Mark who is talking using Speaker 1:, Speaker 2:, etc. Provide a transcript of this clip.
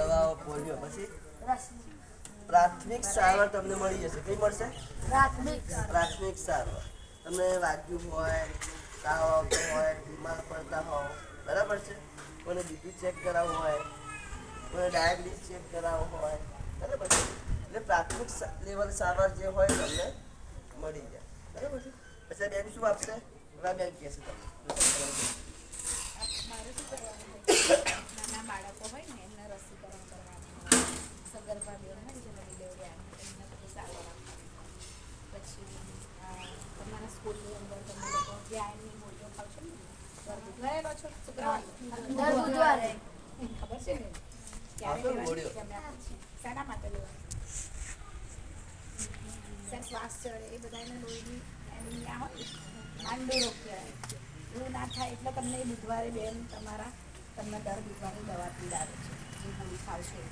Speaker 1: દવાઓ પોલિયો પછી પ્રાથમિક સારવાર તમને મળી જશે. કઈ મળશે?
Speaker 2: પ્રાથમિક
Speaker 1: પ્રાથમિક સારવાર. તમને વાગ્યું હોય તાવ આવતો હોય બીમાર પડતા હોવ બરાબર છે? કોઈને બીપી ચેક કરાવવું હોય કોઈને ડાયાબિટીસ ચેક કરાવવું હોય બરાબર છે? એટલે પ્રાથમિક લેવલ સારવાર જે હોય તમને મળી જાય. બરાબર છે? પછી બેન શું આપશે? એવા બેન કહેશે તમને
Speaker 3: મારે શું કરવાનું હોય? નાના બાળકો હોય ને એમને રસીકરણ કરવાનું હોય. સગર્ભા બેન હોય ને જેને ડિલિવરી આવે એમને બધું સારવાર આપવાની. પછી આ, તમારા સ્કૂલની અંદર તમે લોકો વ્યાયામની મૂર્તિઓ ખાવશો ને દર બુધવારે લો છો શુક્રવારે
Speaker 2: દર બુધવારે
Speaker 3: ખબર છે ને ક્યારે લેવાની?
Speaker 1: ગોળીઓ.
Speaker 3: કે અમે આપીએ છીએ. શાના માટે લેવાની શ્વાસ ચડે એ બધા એને લોહીની એનિમિયા હોય માંડો રોગ કહેવાય એવું ના થાય એટલે તમને બુધવારે બેન તમારા તમને દર બુધવારે દવા પીડાવે છે જે ગોળી ખાવશો એ.